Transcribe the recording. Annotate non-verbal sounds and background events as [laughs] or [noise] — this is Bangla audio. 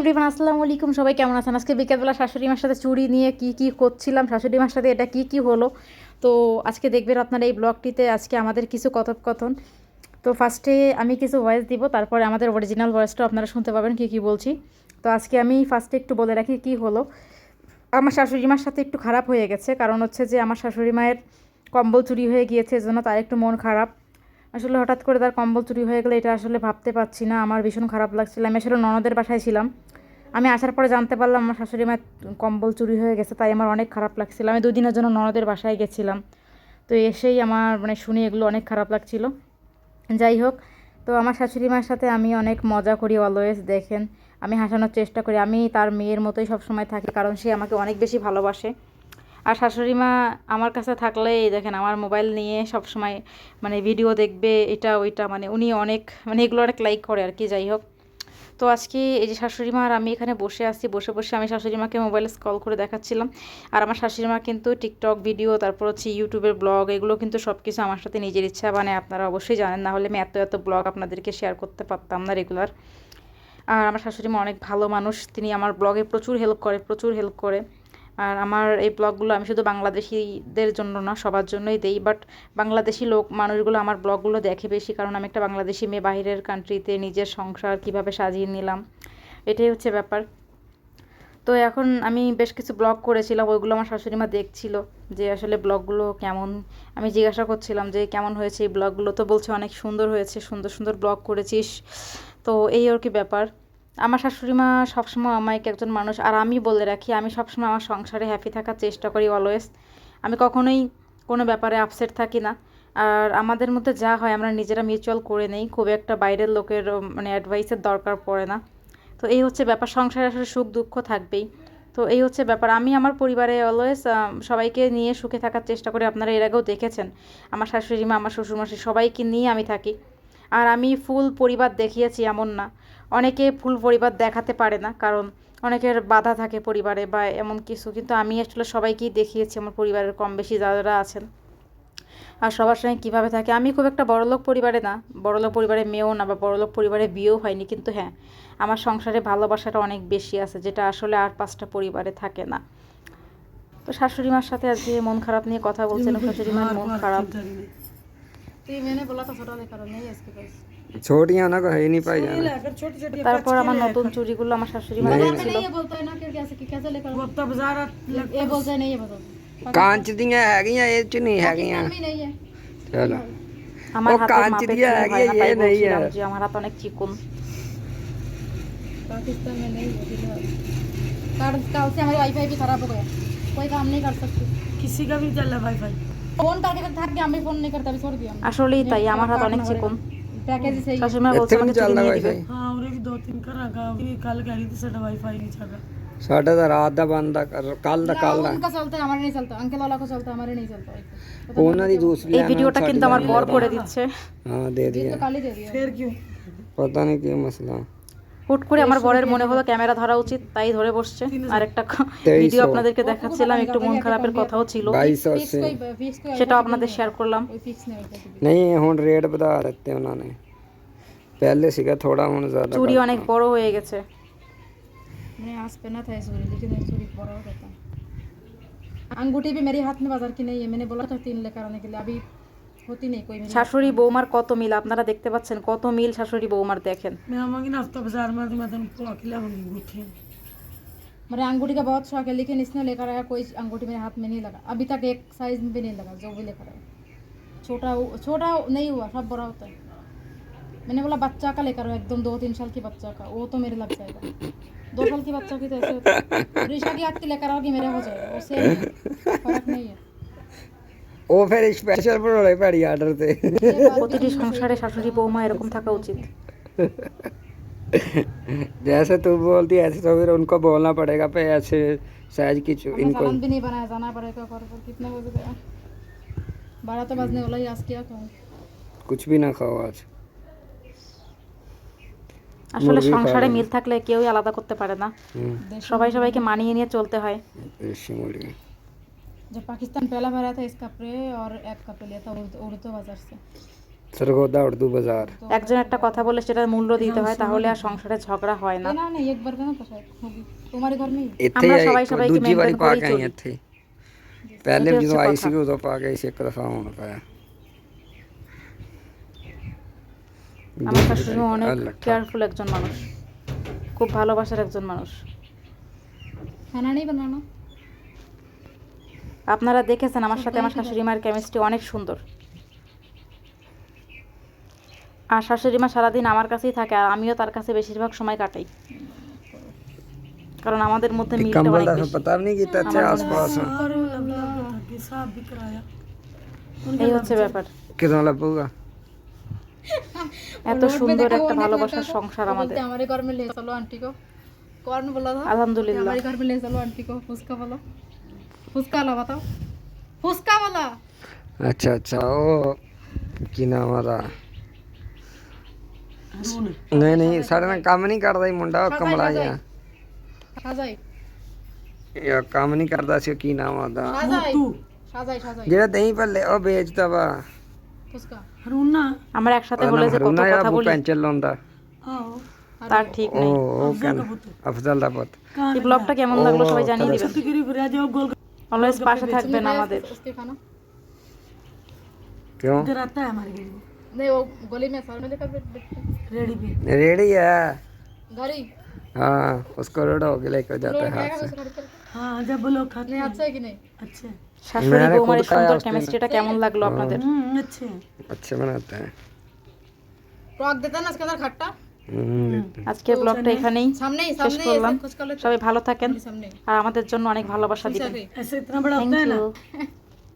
এভরিওয়ান আসসালামু আলাইকুম। সবাই কেমন আছেন? আজকে বিকেলবেলা শাশুড়ি মার সাথে চুরি নিয়ে কি কি করছিলাম, শাশুড়ি মার সাথে এটা কি কি হলো? তো আজকে দেখবেন আপনারা এই ব্লগটিতে আজকে আমাদের কিছু কথোপকথন। তো ফার্স্টে আমি কিছু ভয়েস দিব, তারপরে আমাদের অরিজিনাল ভয়েসটাও আপনারা শুনতে পাবেন, কি কি বলছি। তো আজকে আমি ফার্স্টে একটু বলে রাখি কি হলো। আমার শাশুড়ি মার সাথে একটু খারাপ হয়ে গেছে, কারণ হচ্ছে যে আমার শাশুড়ি মায়ের কম্বল চুরি হয়ে গিয়েছে, এজন্য তার একটু মন খারাপ। আসলে হঠাৎ করে তার কম্বল চুরি হয়ে গেলে এটা আসলে ভাবতে পারছি না। আমার ভীষণ খারাপ লাগছিল। আমি আসলে ননদের বাসায় ছিলাম। আমি আসার পরে জানতে পারলাম আমার শাশুড়ি মায়ের কম্বল চুরি হয়ে গেছে, তাই আমার অনেক খারাপ লাগছিল। আমি দুদিনের জন্য ননদের বাসায় গেছিলাম। তো এসেই আমার মানে শুনে এগুলো অনেক খারাপ লাগছিল। যাই হোক, তো আমার শাশুড়ি মায়ের সাথে আমি অনেক মজা করি অলওয়েজ দেখেন। আমি হাসানোর চেষ্টা করি। আমি তার মেয়ের মতোই সবসময় থাকি, কারণ সে আমাকে অনেক বেশি ভালোবাসে। আর শাশুড়ি মা আমার কাছে থাকলে দেখেন আমার মোবাইল নিয়ে সব সময় মানে ভিডিও দেখবে, এটা ওইটা মানে উনি অনেক মানে এগুলো অনেক লাইক করে আর কি, যাই হোক। তো আজকে এই যে শাশুড়ি মা আর আমি এখানে বসে আছি, বসে বসে আমি শাশুড়ি মাকে মোবাইলে স্কল করে দেখাচ্ছিলাম। আর আমার শাশুড়ি মা কিন্তু টিকটক ভিডিও তারপর হচ্ছে ইউটিউবের ব্লগ এগুলো কিন্তু সব কিছু আমার সাথে নিজের ইচ্ছা মানে আপনারা অবশ্যই জানেন না হলে আমি এত এত ব্লগ আপনাদেরকে শেয়ার করতে পারতাম না রেগুলার আর আমার শাশুড়ি মা অনেক ভালো মানুষ, তিনি আমার ব্লগে প্রচুর হেল্প করে, প্রচুর হেল্প করে। আর আমার এই ব্লগগুলো আমি শুধু বাংলাদেশিদের জন্য না, সবার জন্যই দেই। বাট বাংলাদেশি লোক, মানুষগুলো আমার ব্লগগুলো দেখে বেশি, কারণ আমি একটা বাংলাদেশি মেয়ে, বাইরের কান্ট্রিতে নিজের সংসার কীভাবে সাজিয়ে নিলাম, এটাই হচ্ছে ব্যাপার। তো এখন আমি বেশ কিছু ব্লগ করেছিলাম, ওইগুলো আমার শাশুড়ি মা দেখছিল, যে আসলে ব্লগগুলো কেমন। আমি জিজ্ঞাসা করছিলাম যে কেমন হয়েছে এই ব্লগগুলো, তো বলছে অনেক সুন্দর হয়েছে, সুন্দর সুন্দর ব্লগ করেছিস। তো এই আর কি ব্যাপার। আমার শাশুড়ি মা সবসময় আমাকে একজন মানুষ, আর আমি বলে রাখি, আমি সবসময় আমার সংসারে হ্যাপি থাকার চেষ্টা করি অলওয়েজ আমি কখনোই কোনো ব্যাপারে আপসেট থাকি না। আর আমাদের মধ্যে যা হয়, আমরা নিজেরা মিউচুয়াল করে নেই, খুব একটা বাইরের লোকের মানে অ্যাডভাইসের দরকার পড়ে না। তো এই হচ্ছে ব্যাপার, সংসারে আসলে সুখ দুঃখ থাকবেই। তো এই হচ্ছে ব্যাপার, আমি আমার পরিবারে অলওয়েজ সবাইকে নিয়ে সুখে থাকার চেষ্টা করি, আপনারা এর আগেও দেখেছেন। আমার শাশুড়ি মা, আমার শ্বশুরমশাই, সবাইকে নিয়ে আমি থাকি। আর আমি ফুল পরিবার দেখিয়েছি, এমন না। অনেকে ফুল পরিবার দেখাতে পারে না, কারণ অনেকের বাধা থাকে পরিবারে বা এমন কিছু। কিন্তু আমি আসলে সবাইকেই দেখিয়েছি আমার পরিবারের কম বেশি যারা আছেন। আর সবার সঙ্গে কীভাবে থাকে? আমি খুব একটা বড়লোক পরিবারে না, বড়লোক পরিবারে মেয়েও না বা বড়লোক পরিবারে বিয়েও হয়নি, কিন্তু হ্যাঁ আমার সংসারে ভালোবাসাটা অনেক বেশি আছে, যেটা আসলে আর পাঁচটা পরিবারে থাকে না। তো শাশুড়ি মার সাথে আজকে মন খারাপ নিয়ে কথা বলছিলাম শাশুড়ি মার মন খারাপ तो ये मैंने बोला था छोटा लेकर नहीं है इसके पास छोटियां ना को है ही नहीं पाई ये जाना अगर छोटी छोटी তারপর আমার নতুন চুড়িগুলো আমার শাশুড়ি মা नहीं, দিচ্ছিল नहीं ये बोलता है ना कि कैसे कि कैसे लेकर वो तब बाजार ये बोलता है नहीं ये बता कांच दियां हैगियां ए च नहीं हैगियां नहीं नहीं है चलो আমার ও হাতে কাঁচ মাপের দিয়া চুড়ি হয় না, এগিয়ে তাই এ নেই বলছিলাম আর। যে আমার হাত অনেক চিকন पाकिस्तान में नहीं है फिलहाल कल कल से हमारी वाईफाई भी खराब हो गया कोई काम नहीं कर सकती किसी का भी चल रहा वाईफाई फोन करके थक गया हम भी फोन नहीं करते अभी छोड़ दिया हमने। আসলেই তাই আমার হাত অনেক চিকন पैकेज सही शाशमा बोल समझ चल रहा वाईफाई ਦਾ और एक दो तीन कर रखा कल कह रही थी साडा वाईफाई नहीं चल रहा साडा तो रात का बंद कर कल का कल का उनका चलता है हमारे नहीं হুট করে আমার বরের মনে হলো ক্যামেরা ধরা উচিত তাই ধরে বসছে আর একটা ভিডিও আপনাদেরকে দেখাচ্ছিলাম একটু মন খারাপের কথাও ছিল সেটা আপনাদের শেয়ার করলাম নেই এখন রেট বদা রাখতে ওনানে पहले सीखा थोड़ा हूं ज्यादा চুরি অনেক বড় হয়ে গেছে मैं आज पहना था চুরি लेकिन चूड़ी बड़ा हो जाता अंगूठी भी मेरे हाथ में बाजार की नहीं है मैंने बोला था तीन लेकर आने के लिए अभी শাশুড়ি বৌমার কত মিল আপনারা দেখতে পাচ্ছেন কত মিল শাশুড়ি বৌমার দেখেন मैं आवांगी ना हफ्ता बाजार में तो मैं तेन पवा के लाऊंगी अंगूठी मेरे अंगूठी का बहुत शौक है लेकिन इसने लेकर आया कोई अंगूठी मेरे हाथ में नहीं लगा अभी तक एक साइज में भी नहीं लगा जो भी लेकर आया छोटा हु- छोटा नहीं हुआ सब बड़ा होता है मैंने बोला बच्चा का लेकर आओ एकदम दो तीन साल की बच्चा का वो तो मेरे लग जाएगा दो साल की बच्चा की तो ऐसे होता है ऋषा की हाथ की लेकर आओगी मेरा हो जाएगा उससे फर्क नहीं है ও ফের স্পেশাল প্রতিটি সংসারে শাশুড়ি বৌমা এরকম থাকা উচিত जैसे तू बोलती ऐसे तो फिर उनको बोलना पड़ेगा पे ऐसे साइज की इनको भी नहीं बनाया जाना पड़ेगा कितने बजे गया बारह तो बजने वाला ही आज क्या कुछ भी ना खाओ आज আসলে সংসারে মিল থাকলে কেউই আলাদা করতে পারে না সবাই সবাইকে মানিয়ে নিয়ে চলতে হয় जब पाकिस्तान पहला भरा था इसका प्रे और एक कपड़े लिया था उर्दू बाजार से। সরগোদা উর্দু বাজার একজন একটা কথা বলে সেটার মূল্য দিতে হয় তাহলে আর সংসারে ঝগড়া হয় না না না একবার কেন তোমার ঘর নেই আমরা সবাই সবাইকে दूसरी बारी पा गए थे पहले भी जो आई थी। उधर पा আমার শাশুড়ি অনেক কেয়ারফুল একজন মানুষ। খুব ভালোবাসার একজন মানুষ। খানা নেই বানানো আপনারা দেখেছেন আমার সাথে আমার শাশুড়ি মার কেমিস্ট্রি অনেক সুন্দর। আর শাশুড়ি মা সারাদিন আমার কাছেই থাকে আর আমিও তার কাছে বেশিরভাগ সময় কাটাই। কারণ আমাদের মধ্যে এই হচ্ছে ব্যাপার। এত সুন্দর একটা ভালোবাসার সংসার আমাদের। हमारे घर में ले चलो आंटी को कौन আলহামদুলিল্লাহ। हमारे घर में ले चलो आंटी को उसका फुसका वाला बताओ। फुसका वाला। अच्छा अच्छा ओ किना वाला नहीं नहीं सारे ना काम नहीं कर रहा मुंडा कमला यहाँ ये काम नहीं कर रहा सिर्फ़ किना वाला जरा दही पर ले ओ बेच दबा फुसका। हरूना हमारे एक साथ बोले से कौन कौन छुट्टी करी फिर आज वो गोल অলওয়েজ পাশে থাকবেন আমাদের उसके खाना ਕਿਉਂ इधर आता है हमारे घर में नहीं वो गली में सर में लेकर बैठ बैठते रेडी पे रेडी है घर ही हाँ उसको रोड होके लेकर जाता है हाथ से उसको खरीद कर हाँ जब लोग खाते नहीं हैं अच्छा है कि नहीं अच्छे শাশুড়ি मैंने বৌমার खुद खाया সুন্দর उस दिन। কেমিস্ট্রিটা কেমন লাগলো আপনাদের हम्म अच्छे हैं अच्छे बनाते हैं रॉक देता है ना उसके अंदर खट्टा আজকে ব্লগটা এখানেই শেষ করলাম। সবাই ভালো থাকেন। আর আমাদের জন্য অনেক ভালোবাসা দিবেন। [laughs]